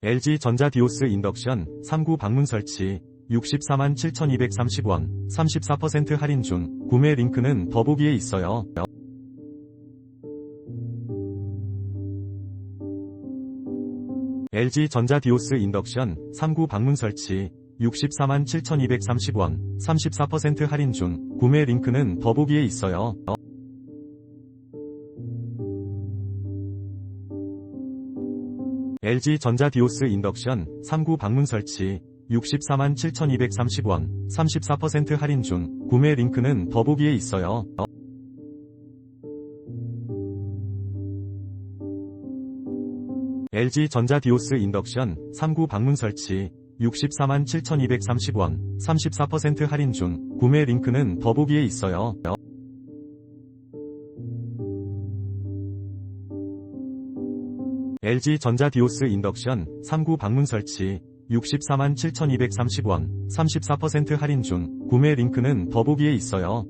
LG 전자 디오스 인덕션 3구 방문 설치 64만 7,230원 34% 할인 중 구매 링크는 더보기에 있어요. LG 전자 디오스 인덕션 3구 방문 설치 64만 7,230원 34% 할인 중 구매 링크는 더보기에 있어요. LG 전자 디오스 인덕션 3구 방문 설치 64만 7,230원 34% 할인 중 구매 링크는 더보기에 있어요. LG 전자 디오스 인덕션 3구 방문 설치 64만 7,230원 34% 할인 중 구매 링크는 더보기에 있어요. LG 전자 디오스 인덕션 3구 방문 설치 64만 7,230원 34% 할인 중 구매 링크는 더보기에 있어요.